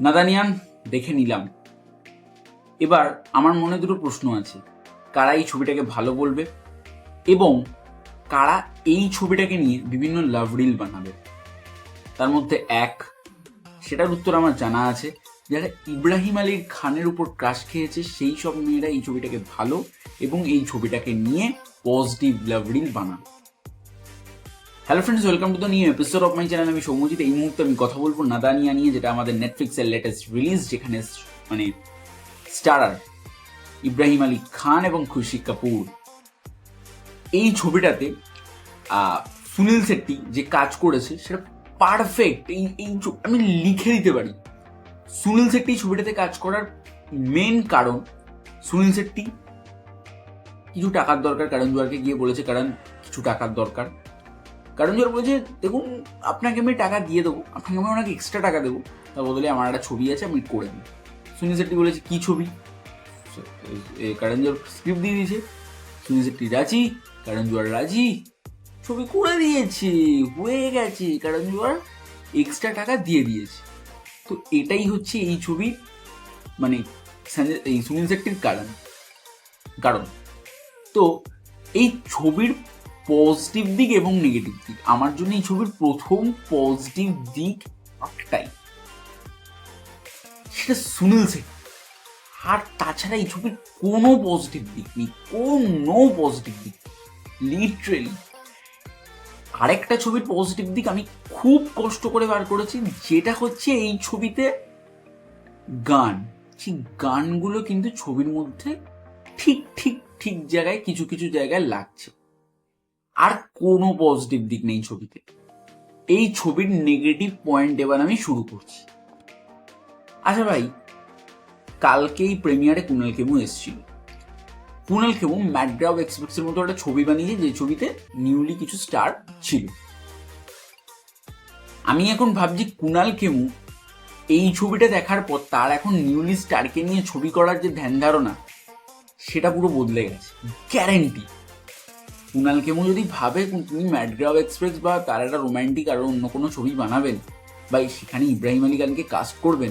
নাদানিয়ান, দেখে নিলাম। এবার আমার মনে দুটো প্রশ্ন আছে। কারা এই ছবিটাকে ভালো বলবে? এবং কারা এই ছবিটাকে নিয়ে বিভিন্ন লাভ রিল বানাবে? তার মধ্যে এক, সেটার উত্তর আমার জানা আছে। যারা ইব্রাহিম আলীর খানের উপর ক্রাশ খেয়েছে, সেই সব মেয়েরা এই ছবিটাকে ভালো এবং এই ছবিটাকে নিয়ে পজিটিভ লাভ রিল বানাবে। Hello friends welcome to the new episode of my channel আমি সৌমজিৎ এই মুহূর্তে আমি কথা বলব নাদানিয়া নিয়ে, যেটা আমাদের নেটফ্লিক্সের লেটেস্ট রিলিজ যেখানে মানে স্টারার ইব্রাহিম আলী খান এবং খুশি কাপুর। এই ছবিটাতে সুনীল শেট্টি যে কাজ করেছে, সেটা পারফেক্ট এই এই আমি লিখে দিতে পারি। সুনীল শেট্টি ছবিটাতে কাজ করার মেন কারণ, সুনীল শেট্টি কিছু টাকার দরকার, কারণ জোয়ারকে গিয়ে বলেছে, কারণ কিছু টাকার দরকার। কারণ জোয়ার বলেছে, দেখুন, আপনাকে আমি টাকা দিয়ে দেবো। আপনাকে আমি ওনাকে এক্সট্রা টাকা দেবো। তার বদলে আমার একটা ছবি আছে, আমি করে দিই সুনীল শেট্টি বলেছে, কী ছবি? কারণ জোয়ার স্ক্রিপ্ট দিয়ে দিয়েছে। সুনীল শেট্টি, রাজি? কারণ জোয়ার রাজি? ছবি করে দিয়েছে, হয়ে গেছে। কারণ জোয়ার এক্সট্রা টাকা দিয়ে দিয়েছে। তো এটাই হচ্ছে এই ছবি মানে এই সুনীল শেট্টির কারণ কারণ। তো এই ছবির পজিটিভ দিক এবং নেগেটিভ দিক। আমার জন্য এই ছবির প্রথম পজিটিভ দিক একটাই। সেটা সুনীল শেট্টি আর তাছাড়া এই ছবির কোনো পজিটিভ দিক নেই, কোনো পজিটিভ দিক লিটারেলি আরেকটা ছবির পজিটিভ দিক আমি খুব কষ্ট করে বার করেছি, যেটা হচ্ছে এই ছবিতে গান। সেই গানগুলো কিন্তু ছবির মধ্যে ঠিক ঠিক ঠিক জায়গায়, কিছু কিছু জায়গায় লাগছে। আর কোনো পজিটিভ দিক নেই ছবিতে। এই ছবির নেগেটিভ পয়েন্ট এবার আমি শুরু করছি। আচ্ছা ভাই, কালকেই প্রেমিয়ারে কুনাল কেমু এসেছিল। কুনাল খেমু ম্যাড্রাব এক্সপ্রেসের মতো একটা ছবি বানিয়েছে, যে ছবিতে নিউলি কিছু স্টার ছিল। আমি এখন ভাবছি কুনাল খেমু এই ছবিটা দেখার পর তার এখন নিউলি স্টারকে নিয়ে ছবি করার যে ধ্যান ধারণা, সেটা পুরো বদলে গেছে। গ্যারেন্টি কুনাল খেমু যদি ভাবে তিনি ম্যাডগ্রাভ এক্সপ্রেস বা তার একটা রোমান্টিক আর অন্য কোনো ছবি বানাবেন বা সেখানে ইব্রাহিম আলী খানকে কাস্ট করবেন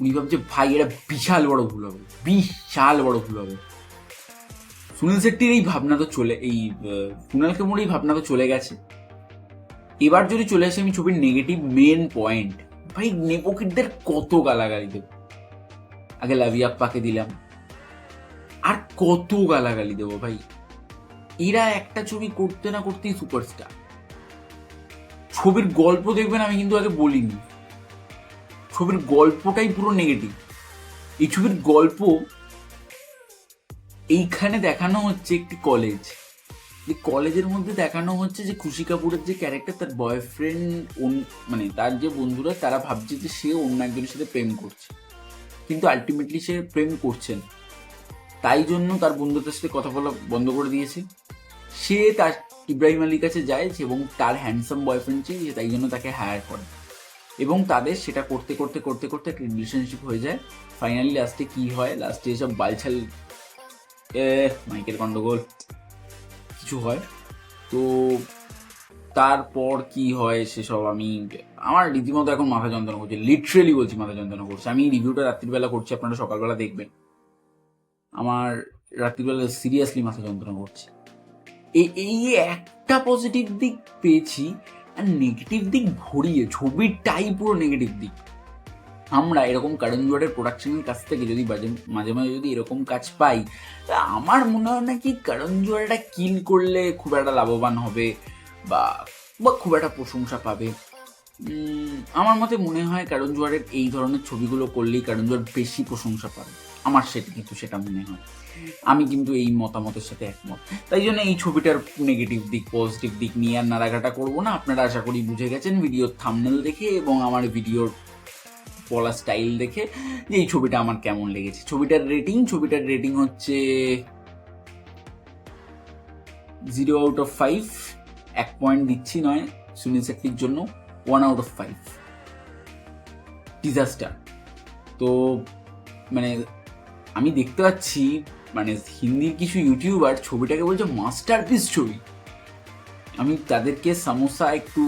উনি ভাবছে ভাই এটা বিশাল বড় ভুল হবে। বিশাল বড় ভুল হবে। সুনীল শেট্টির এই ভাবনা তো চলে এই আহ, কুণাল এই ভাবনা তো চলে গেছে। এবার যদি চলে আসে আমি ছবির নেগেটিভ মেন পয়েন্ট ভাই নেপোকিটদের কত গালাগালি দেব? আগে লাভিয়াপ্পাকে দিলাম। আর কত গালাগালি দেবো ভাই? এরা একটা ছবি করতে না করতেই সুপারস্টার ছবির গল্প দেখবেন আমি কিন্তু আগে বলিনি। ছবির গল্পটাই পুরো নেগেটিভ এই ছবির গল্প এইখানে দেখানো হচ্ছে একটি কলেজ এই কলেজের মধ্যে দেখানো হচ্ছে যে খুশি কাপুরের যে ক্যারেক্টার তার বয়ফ্রেন্ড মানে তার যে বন্ধুরা, তারা ভাবছে যে সে অন্য একজনের সাথে প্রেম করছে। কিন্তু আলটিমেটলি সে প্রেম করছেন তাই জন্য তার বন্ধুদের সাথে কথা বলা বন্ধ করে দিয়েছে। সে তার ইব্রাহিম আলীর কাছে যায় এবং তার হ্যান্ডসাম বয়ফ্রেন্ড চেয়ে তাই জন্য তাকে হায়ার করে। এবং তাদের সেটা করতে করতে করতে করতে একটা রিলেশনশিপ হয়ে যায়। ফাইনালি লাস্টে কি হয়? লাস্টে এসব বালছাল মাইকেল গন্ডগোল কিছু হয়। তো তারপর কি হয় সেসব আমি আমার রীতিমতো এখন মাথা যন্ত্রণা করছে। লিটারেলি বলছি মাথা যন্ত্রণা করছে। আমি রিভিউটা রাত্রিবেলা করছি, আপনারা সকালবেলা দেখবেন। আমার রাত্রিবেলা সিরিয়াসলি মাথা যন্ত্রণা করছে। এই এই একটা পজিটিভ দিক পেয়েছি আর নেগেটিভ দিক ভরিয়ে ছবিটাই পুরো নেগেটিভ দিক। আমরা এরকম কারণ জোয়ারের প্রোডাকশনের কাছ থেকে যদি মাঝে মাঝে যদি এরকম কাজ পাই, তা আমার মনে হয় না কি কারণ জোয়ারটা কিল করলে খুব একটা লাভবান হবে বা বা খুব একটা প্রশংসা পাবে। আমার মতে মনে হয় কারণ জোয়ারের এই ধরনের ছবিগুলো করলেই কারণ জোয়ার বেশি প্রশংসা পাবে। আমার সেটা কিন্তু সেটা মনে হয়। আমি কিন্তু এই মতামতের সাথে একমত। তাই জন্য এই ছবিটার নেগেটিভ দিক পজিটিভ দিক নিয়ে আর নাড়াঘাটা করব না। আপনারা আশা করি বুঝে গেছেন ভিডিওর থামনেল দেখে এবং আমার ভিডিওর বলা স্টাইল দেখে যে এই ছবিটা আমার কেমন লেগেছে। ছবিটার রেটিং ছবিটার রেটিং হচ্ছে জিরো আউট অফ ফাইভ এক পয়েন্ট দিচ্ছি নয় সুনীল শেট্টির জন্য one out of five disaster তো মানে আমি দেখতে পাচ্ছি মানে হিন্দির কিছু ইউটিউবার ছবিটাকে বলছে মাস্টার মাস্টারপিস ছবি। আমি তাদেরকে সমস্যা একটু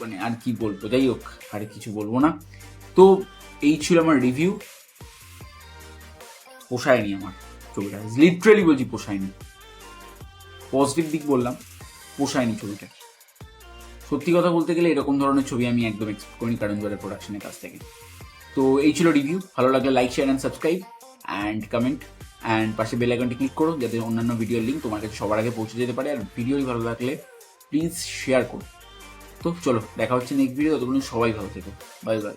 মানে আর কি বলব, যাই হোক, আর কিছু বলব না। তো এই ছিল আমার রিভিউ পোষায়নি আমার ছবিটা। লিটারেলি বলছি পোষায়নি। পজিটিভ দিক বললাম, পোষায়নি ছবিটা। সত্যি কথা বলতে গেলে এরকম ধরনের ছবি আমি একদম এক্সপেক্ট করিনি, কারণ জোয়ারের প্রোডাকশনের কাছ থেকে। তো এই ছিল রিভিউ ভালো লাগলে like share and subscribe and comment and পাশে বেল আইকনটি ক্লিক করো, যাতে অন্যান্য ভিডিওর লিঙ্ক তোমার কাছে সবার আগে পৌঁছে যেতে পারে, আর ভিডিওই ভালো লাগলে প্লিজ শেয়ার করো। তো চলো, দেখা হচ্ছে নেক্সট ভিডিও ততক্ষণ সবাই ভালো থেকো। Bye bye